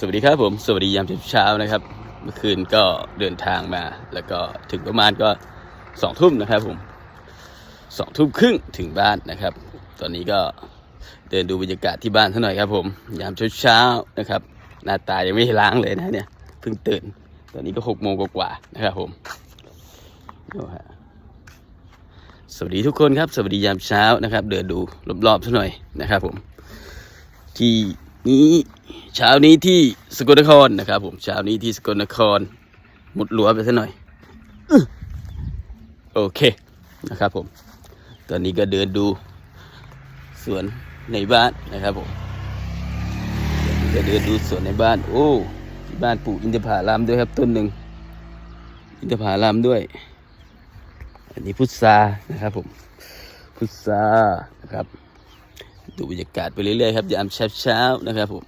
สวัสดีครับผม สวัสดียามเช้านะครับ เมื่อคืนก็เดินทางมา แล้วก็ถึงประมาณก็สองทุ่มนะครับผมสองทุ่มครึ่งถึงบ้านนะครับ ตอนนี้ก็เดินดูบรรยากาศที่บ้านสักหน่อยครับผม ยามเช้าๆนะครับ หน้าตายังไม่ได้ล้างเลยนะเนี่ย เพิ่งตื่น ตอนนี้ก็หกโมงกว่าๆนะครับผมสวัสดีทุกคนครับ สวัสดียามเช้านะครับ เดินดูรอบๆสักหน่อยนะครับผม ที่ นี้เช้านี้ที่สกลนครนะครับ ผมเช้านี้ที่สกลนครมุดหลัวไปซะหน่อยโอเคนะครับ ผม ตอนนี้ก็เดินดูสวนในบ้านนะครับผมก็เดินดูสวนในบ้าน โอ้บ้านปลูกอินทผลัมด้วยครับ ต้นหนึ่งอินทผลัมด้วย อันนี้พุทรานะครับผม พุทรานะครับ ดูบรรยากาศไปเรื่อยๆครับยามเช้าๆนะครับผม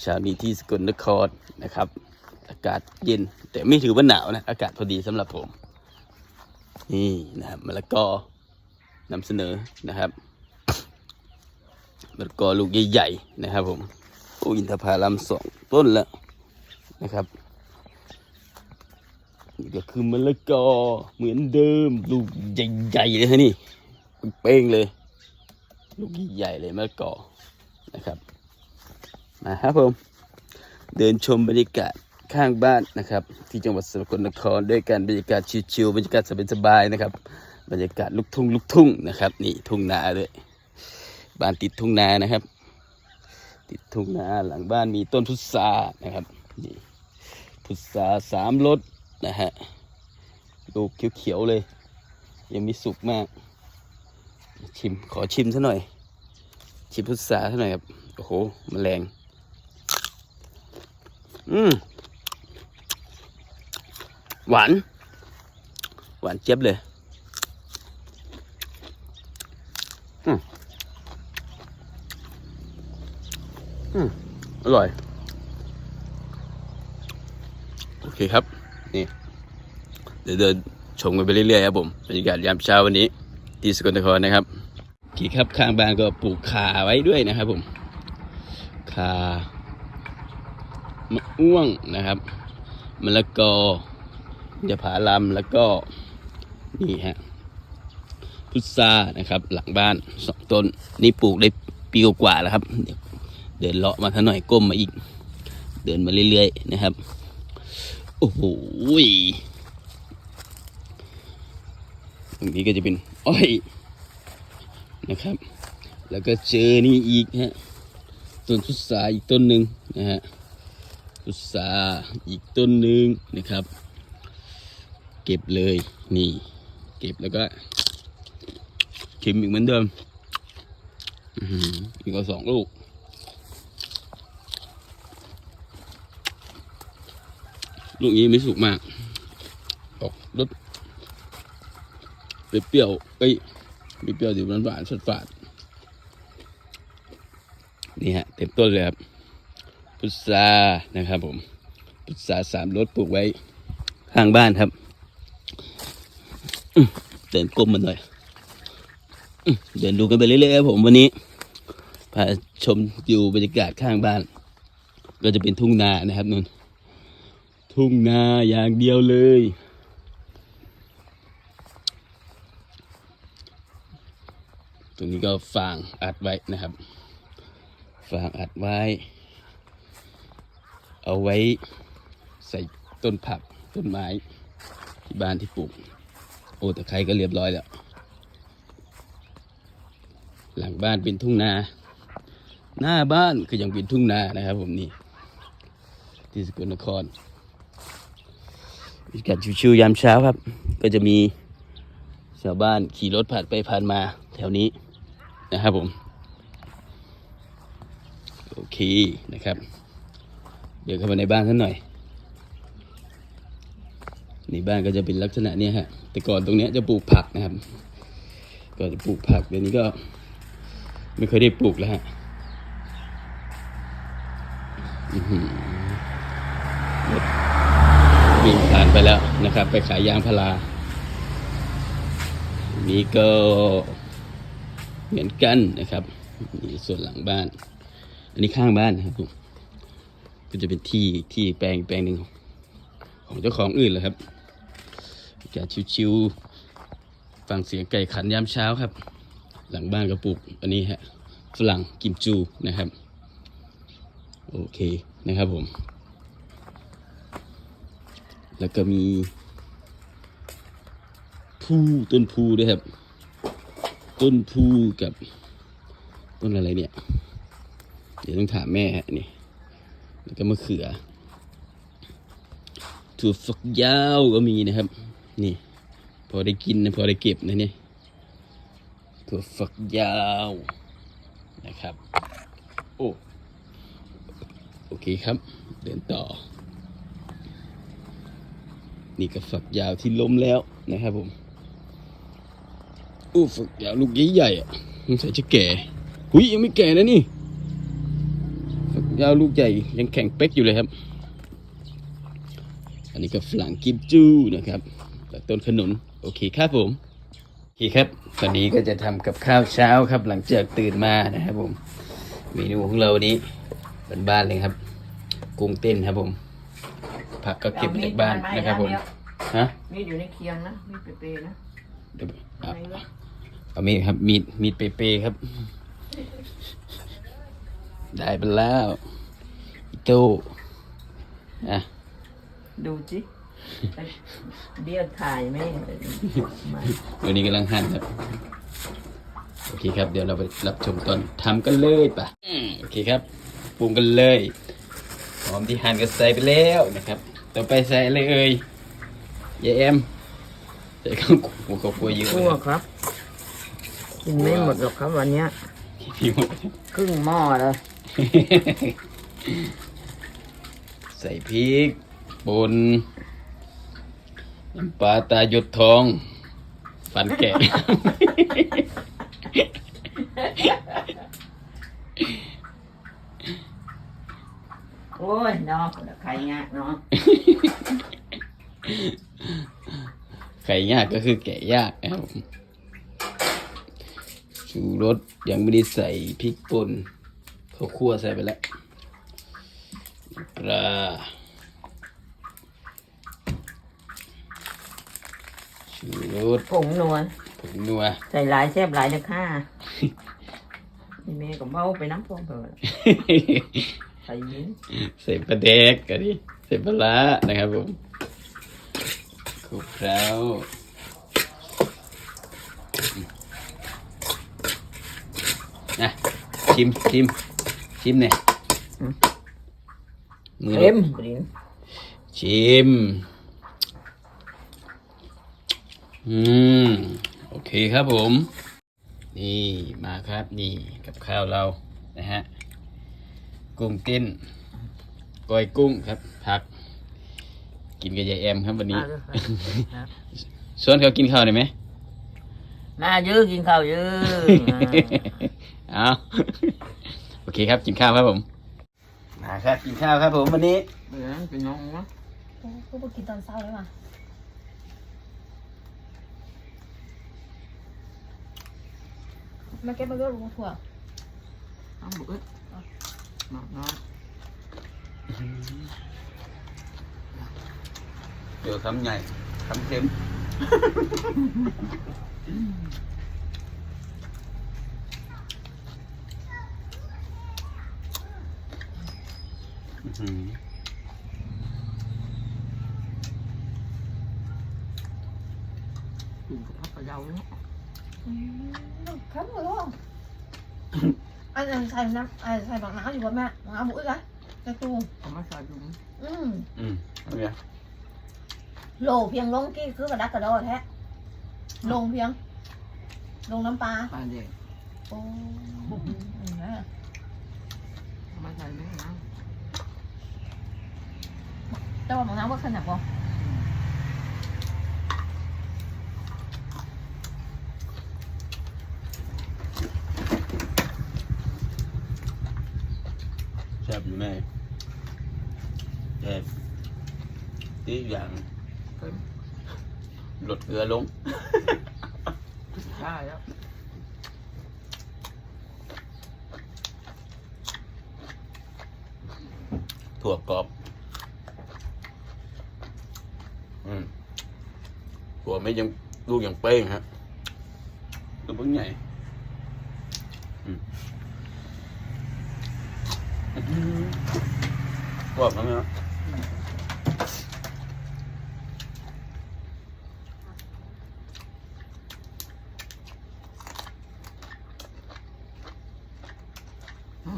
เช้านี้ที่สกลนครนะครับ อากาศเย็น แต่ไม่ถือว่าหนาวนะ อากาศพอดีสำหรับผม นี่นะครับมะละกอนำเสนอนะครับมะละกอลูกใหญ่ๆนะครับ ผมโอ้อินทผลัมสองต้นแล้วนะครับนี่ก็คือมะละกอเหมือนเดิม ลูกใหญ่ๆเลยฮะนี่เป้งเลย ลูกใหญ่เลยมะละกอนะครับมาครับผมเดินชมบรรยากาศข้างบ้านนะครับ ที่จังหวัดสกลนครด้วยกันบรรยากาศชิวๆบรรยากาศสบายๆนะครับ บรรยากาศลุกทุ่งลุกทุ่งนะครับ นี่ทุ่งนาด้วยบ้านติดทุ่งนานะครับ ติดทุ่งนาหลังบ้านมีต้นพุทรานะครับนี่พุทราสามรสนะฮะลูกเขียวๆเลย ยังมีสุกมาก ชิมขอชิมซะหน่อย ชิมพุทราซะหน่อยครับ โอ้โหแมลง อืมหวาน หวานเจี๊ยบเลยอืมอืมอร่อย โอเคครับ นี่ เดี๋ยวเดินชมกันไปเรื่อยๆครับผมบรรยากาศยามเช้าวันนี้ ที่สกลนครนะครับโอเครับข้างบ้านก็ปลูกขาไว้ด้วยนะครับผมขามะม่วงนะครับมะละกอจะผาลำแล้วก็นี่ฮะพุทรานะครับ หลังบ้านสองต้นนี่ปลูกได้ปีกว่าแล้วครับ เดี๋ยวเดินเลาะมาท่าหน่อยก้มมาอีก เดินมาเรื่อยๆนะครับ โอ้โห ตรงนี้ก็จะเป็นอ้อยนะครับ แล้วก็เจอนี่อีกฮะต้นพุทราอีกต้นหนึ่งนะฮะพุทราอีกต้นหนึ่งนะครับ เก็บเลยนี่ เก็บแล้วก็ชิมอีกเหมือนเดิมอืออืออีกก็สองลูกลูกนี้ไม่สุกมากออกรส เปรี้ยวๆเอ้ยเปรี้ยวดิหวานหวานๆสดฝาดนี่ฮะเต็มต้นเลยครับพุทรานะครับผมพุทราสามรสปลูกไว้ข้างบ้านครับเดินกลมมันหน่อยเดินดูกันไปเรื่อยๆครับผมวันนี้พาชมอยู่บรรยากาศข้างบ้าน ก็จะเป็นทุ่งนานะครับนุ่นทุ่งนาอย่างเดียวเลย ตรงนี้ก็ฟางอัดไว้นะครับ ฟางอัดไว้ เอาไว้ใส่ต้นผักต้นไม้ที่บ้านที่ปลูก โอ้ตะไคร้ก็เรียบร้อยแล้ว หลังบ้านเป็นทุ่งนา หน้าบ้านก็ยังเป็นทุ่งนานะครับ ผมนี่ที่สกลนครบรรยากาศชิวๆยามเช้าครับ ก็จะมีชาวบ้านขี่รถผ่านไปผ่านมาแถวนี้ นะครับผม โอเคนะครับ เดี๋ยวเข้ามาในบ้านสักหน่อย ในบ้านก็จะเป็นลักษณะเนี้ยฮะ แต่ก่อนตรงเนี้ยจะปลูกผักนะครับ ก่อนจะปลูกผักเดี๋ยวนี้ก็ ไม่เคยได้ปลูกแล้วฮะอื้อหือรถวิ่งผ่านไปแล้วนะครับ ไปขายยางพาราอันนี้ก็ เหมือนกันนะครับนี่ส่วนหลังบ้าน อันนี้ข้างบ้านนะครับผมก็จะเป็นที่ที่แปลงแปลงหนึ่งของเจ้าของอื่นแหละครับแกชิวๆฟังเสียงไก่ขันยามเช้าครับ หลังบ้านก็ปลูกอันนี้ฮะฝรั่งกิมจูนะครับโอเคนะครับผม แล้วก็มีพูต้นพูด้วยครับ ต้นพูกับต้นอะไรเนี่ย เดี๋ยวต้องถามแม่ฮะนี่แล้วก็มะเขือถั่วฝักยาวก็มีนะครับ นี่ พอได้กินนะพอได้เก็บนะเนี่ยถั่วฝักยาวนะครับ โอ้โอเคครับ เดินต่อ นี่ก็ฝักยาวที่ล้มแล้วนะครับผม อู้ฝักยาวลูกใหญ่ๆอะสงสัยจะแก่หุยยังไม่แก่นะนี่ฝักยาวลูกใหญ่ยังแข็งเป๊กอยู่เลยครับ อันนี้ก็ฝรั่งกิมจูนะครับและต้นขนุนโอเคครับผมโอเคครับ ตอนนี้ก็จะทำกับข้าวเช้าครับ หลังจากตื่นมานะครับผมเมนูของเราวันนี้บ้านๆเลยครับ กุ้งเต้นครับผม ผักก็เก็บมาจากบ้านนะครับผมฮะมีดอยู่ในเคียงนะมีดเปรย์ๆนะ เดี๋ยวเอาอะไรวะเอามีดครับมีดมีดเปๆครับ ได้ไปแล้วอีโต้อะดูจิเบี้ยถ่ายไหมไม่วันนี้กำลังหั่นครับ โอเคครับ เดี๋ยวเราไปรับชมตอนทำกันเลยปะอืมโอเคครับปรุงกันเลยหอมที่หั่นก็ใส่ไปแล้วนะครับ ต่อไปใส่อะไรเอ่ยยายแอมใส่ข้าวกูข้าวกลัวเยอะทั่วครับ กินไม่หมดหรอกครับวันเนี้ยพี่หมดครึ่งหม้อเลยใส่พริกป่นน้ำปลาตาหยดทอง ฟันแกะ โอ้ยน้องใครงะน้องไข่ยากก็คือแกะยากนะครับผม ชูรสยังไม่ได้ใส่พริกป่นข้าวคั่วใส่ไปแล้วปลาชูรสผงนัวผงนัวใส่หลายแซ่บหลายนะค่ะนี่แม่ก็เมาไปน้ำพองไปหมดใส่ยินใส่ปลาแดกกันดิใส่ปลาร้านะครับผมคุกเคล้านะ ชิมชิมชิมเนี่ยมือเค็มปรินชิม อืม โอเคครับผม นี่มาครับนี่กับข้าวเรานะฮะ กุ้งเต้นก้อยกุ้งครับ ผัก กินกับยายแอมครับวันนี้มาเลยครับชวนเขากินข้าวได้ไหมมาเยอะกินข้าวเยอะ เอาโอเคครับกินข้าวครับผมมาครับกินข้าวครับผมวันนี้เดี๋ยวนั้นเป็นน้องวะโอ้กูไปกินตอนเช้าเลยว่ะมาเก็บมาเก็บลงถั่วน้องบุ้ยน้องน้องเดี๋ยวคำใหญ่คำเค็มอื้อหือ กินกับผักกะเดาเนาะครับหมดแล้วอันนั้นใส่น้ำอันใส่บักน้ำอยู่บนแม่บักน้ำบุ้ยกันกระตูเอามาใส่ถุงอืมอืมเนี่ยโหลเพียงลงกี้คือกระดักกระโดดแท้ลงเพียง ลงน้ำปลาปลาเด็กโอ้อืมนะเอามาใส่ไหมนะ แต่ว่าบักน้ำว่าขนาดบ่แซ่บอยู่แม่แซ่บตีอย่างเพิ่มลดเกลือลงใช่แล้วโทถั่วกรอบ อืม ถั่วไม่ยังลูกยังเป้งฮะตัวเพิ่งใหญ่อืมอื้อหือกรอบนะแม่เนาะ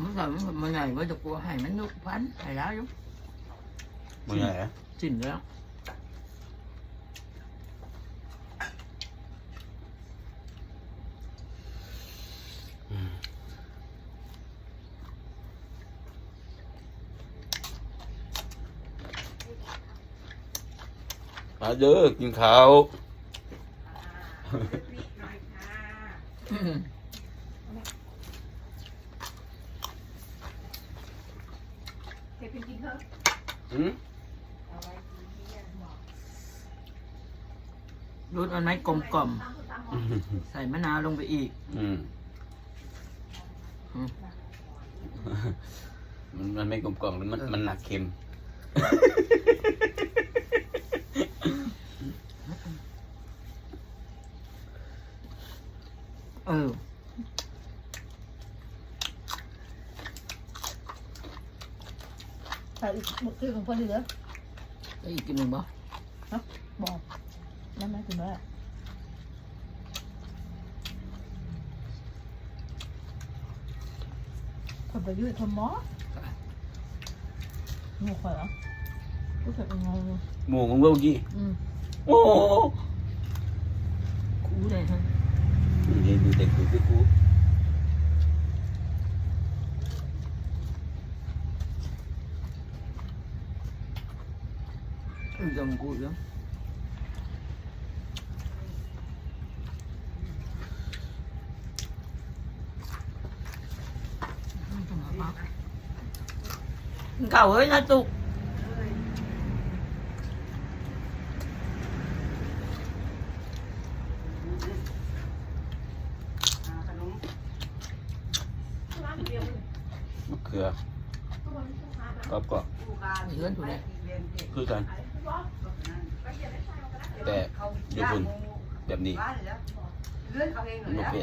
มันใส่มันใหญ่ก็จะกลัวให้มันนุกพันให้แล้วอยู่มันใหญ่อะจิ้นแล้ว เด้อกินข้าวอืมเก็บเป็นกินเถอะอืมรสอันไหนกลมกล่อมใส่มะนาวลงไปอีก อืมอืม มันมันไม่กลมกล่อมมันมันหนักเค็ม เออ ใส่อีกหมดคือของคนเหลือแล้วอีกกินหนึ่งบ่บอกนั่นไม่ถึงแล้วคนไปยืดทนหมอหนูข่อยเหรอรู้สึกยังไงเลยหมูของเมื่อกี้อืมโอ้โหคูเลยฮะเดี๋ยวดูเด็กดูพี่กู อืมจมกูเยอะเก่าเอ้ยนะตุก มะเขือกรอบกรอบ เลื่อนถูกเลย คือกัน แต่อยู่คุณ แบบนี้มันโอเค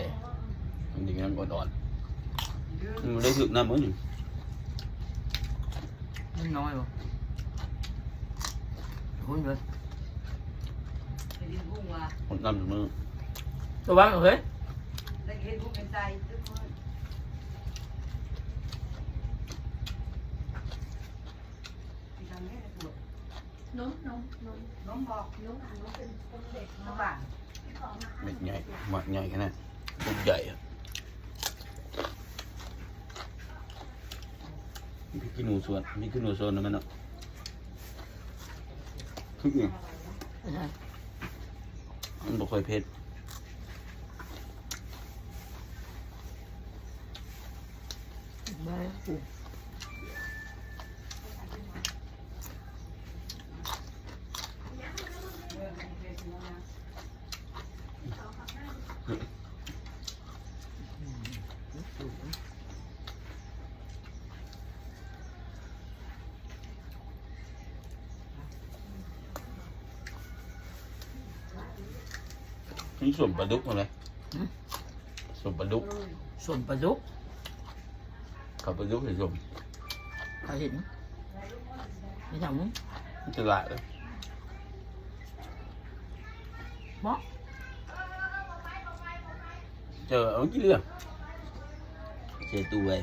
มันดีงั้นอ่อนๆมันได้ถึกน้ำมั้งนี่ไม่น้อยบ่คุณเลยหดน้ำถึงมือตัวบ้างเฮ้ยน้องน้องน้องน้องบอกน้องอ่านน้องเป็นคนเด็กน้อเนาะงบ้าน เม็ดใหญ่หมักใหญ่ขนาดลูกใหญ่อะพี่กินหนูส่วนพี่กินหนูส่วนนะแม่เนาะทุกอย่างมันบ่ค่อยเผ็ดได้กู นี่ส่วนปลาดุกมาเลยส่วนปลาดุกส่วนปลาดุกกับปลาดุกเห็นส่วนเขาเห็นไม่ทำมั้งมันจะลายเลยบ่เจอเอากี่เรื่องเจอตัวไว้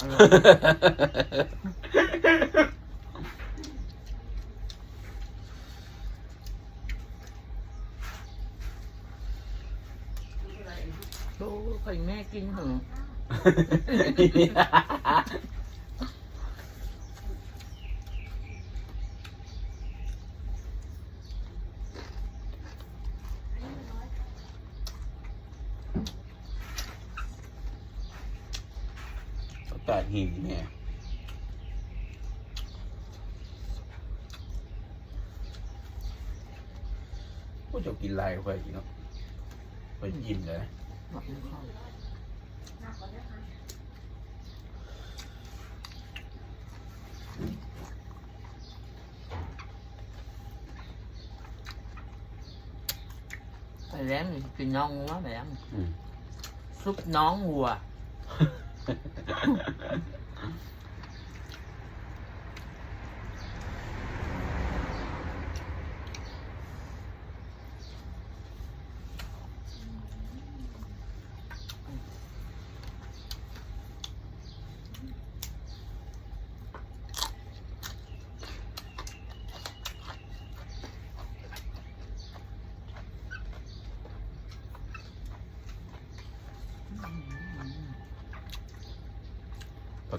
อร่อยโอ้ใครแม่กินเหรออากา ศหินเนี่ยก็จะกินลายไปกินเนาะ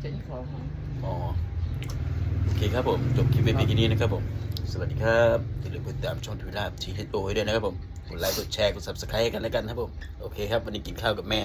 เจ็นของมา อ๋อ โอเคครับผม จบคลิปไว้เพียงแค่นี้นะครับผม สวัสดีครับอย่าลืมกดติดตามช่องทวิลาทีเอสโอด้วยนะครับผม กดไลค์ กดแชร์ กด subscribe กันแล้วกันนะครับผม โอเคครับ วันนี้กินข้าวกับแม่